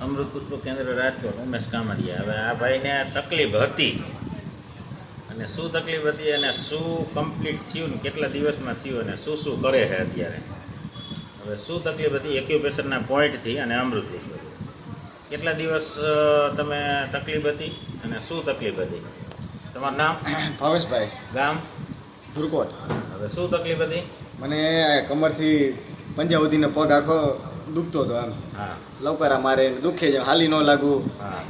અમૃત પુષ્પ કેન્દ્ર રાજકોટ ઉમેશ કામડિયા હવે આ ભાઈને તકલીફ હતી. અને શું તકલીફ હતી અને શું કમ્પ્લીટ થયું ને કેટલા દિવસમાં થયું અને શું શું કરે છે અત્યારે? હવે શું તકલીફ હતી? એક્યુપેશનના પોઈન્ટથી અને અમૃત પુષ્પ કેટલા દિવસ તમે તકલીફ હતી અને શું તકલીફ હતી? તમારું નામ? ભાવેશભાઈ. ગામ? ધુરકોટ. હવે શું તકલીફ હતી? મને આ કમરથી પંજા સુધીનો પગ આખો દુખતો હતો આમ હા. લવકરા મારે દુખે જેમ હાલી ન લાગુ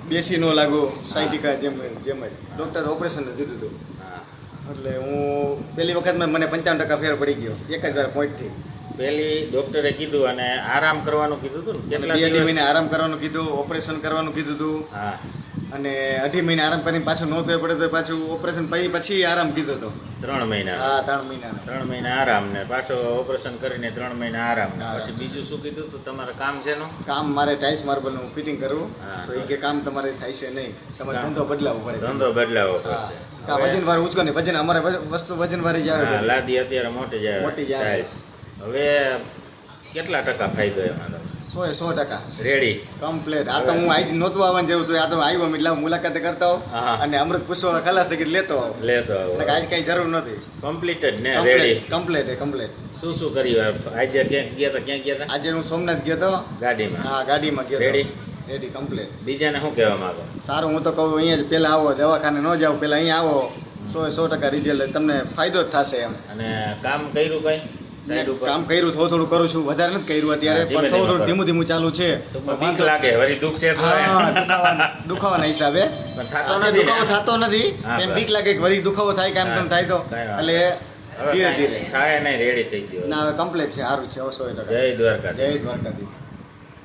બેસી ન લાગુ સાઈટિકા જેમ જેમ જ ડૉક્ટર ઓપરેશન કીધું હતું. એટલે હું પહેલી વખતમાં મને પંચાવન ટકા ફેર પડી ગયો એક જ વાર પોઈન્ટથી પહેલી ડૉક્ટરે કીધું અને આરામ કરવાનું કીધું હતું ને? કેટલા મહિને આરામ કરવાનું કીધું ઓપરેશન કરવાનું કીધું હતું. અને અઢી મહિને આરામ કરીને પાછું નો ફેર પડે તો પાછું ઓપરેશન પછી પછી આરામ કીધું હતું ત્રણ મહિના. હા ત્રણ મહિના. ત્રણ મહિના આરામ ને પાછો ઓપરેશન કરીને ત્રણ મહિના આરામ પછી બીજું શું કીધું તું? તમારે કામ છે નું કામ મારે ટાઇલ્સ માર્બલનું ફિટિંગ કરવું. તો એ કે કામ તમારે થાય છે નહીં. તમારે ધંધો બદલાવો પડે. ધંધો બદલાવો પડે વજન વાર ઉચકો ને. વજન અમારે વસ્તુ વજન વાળી જ આવે હા, બધી. લાદી અત્યારે મોટી જાય મોટી જાય હવે કેટલા ટકા ફાયદો એમાં સો એ સો ટકા. રેડી કમ્પ્લેટ આ તો હું આજ નહોતું આવવાનું જેવું હતું આ તો આવ્યો એટલે મુલાકાત કરતા અને અમૃત પુષ્પ ખલાસ થઈ લેતો લેતો આજ કઈ જરૂર નથી. કમ્પ્લીટ જ ને રેડી કમ્પ્લેટ કમ્પ્લેટ શું શું કર્યું આજે ક્યાંક ગયા હતા ક્યાં ગયા હતા આજે હું સોમનાથ ગયો તો. ગાડીમાં? હા ગાડીમાં ગયો રેડી રેડી કમ્પ્લેટ બીજાને શું કહેવા માંગો? સારું હું તો કહું અહીંયા જ પહેલાં આવો દવાખાને ન જાઓ પહેલાં અહીંયા આવો. સો એ સો ટકા રિઝલ્ટ તમને ફાયદો જ થશે એમ. અને કામ કર્યું કઈ? કામ કર્યું થોડું થોડું કરું છું. વધારે નથી કર્યું અત્યારે પણ થોડું થોડું ધીમું ધીમું ચાલુ છે. બીક લાગે વળી દુખ છે દુખાવાના હિસાબે? દુખાવો થતો નથી. એમ બીક લાગે કે વળી દુખાવો થાય કે આમ થાય તો. એટલે ધીરે ધીરે. ખાય નહીં રેડી થઈ ગયો. ના હવે કમ્પ્લીટ છે સારું છે સો જય દ્વારકા જય દ્વારકાધીશ.